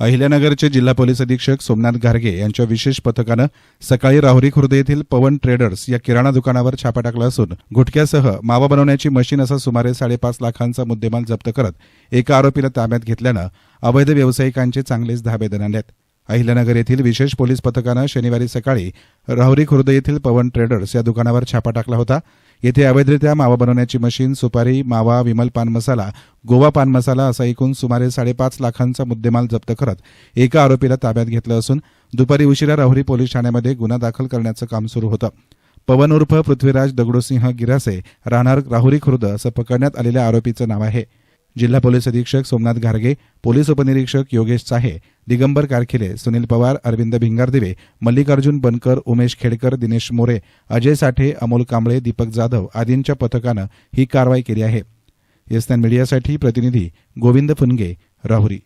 अहिल्यानगरचे जिल्हा पोलीस अधीक्षक सोमनाथ घारगे यांच्या विशेष पथकानं सकाळी राहुरी खुर्द येथील पवन ट्रेडर्स या किराणा दुकानावर छापा टाकला असून गुटख्यासह मावा बनवण्याची मशीन असा सुमारे साडेपाच लाखांचा मुद्देमाल जप्त करत एका आरोपीला ताब्यात घेतल्यानं अवैध व्यावसायिकांचे चांगलेच धाबे दणाणले अहिल्यानगर येथील विशेष पोलीस पथकानं शनिवारी सकाळी राहुरी खुर्द येथील पवन ट्रेडर्स या दुकानावर छापा टाकला होता. येथे अवैधरित्या मावा बनवण्याची मशीन सुपारी मावा विमल पान मसाला गोवा पान मसाला असा एकूण सुमारे साडेपाच लाखांचा मुद्देमाल जप्त करत एका आरोपीला ताब्यात घेतलं असून दुपारी उशिरा राहुरी पोलीस ठाण्यामध्ये गुन्हा दाखल करण्याचं काम सुरू होतं. पवन उर्फ पृथ्वीराज दगडूसिंह गिरासे राहणार राहुरी खुर्द असं पकडण्यात आलेल्या आरोपीचं नाव आहे. जिल्हा पोलीस अधीक्षक सोमनाथ घारगे पोलीस उपनिरीक्षक योगेश चाहे दिगंबर कारखिले सुनील पवार अरविंद भिंगारदिवे मल्लिकार्जुन बनकर उमेश खेडकर दिनेश मोरे अजय साठे अमोल कांबळे दीपक जाधव आदींच्या पथकानं ही कारवाई केली आहे. एसनॅन मीडियासाठी प्रतिनिधी गोविंद फुनगे राहुरी.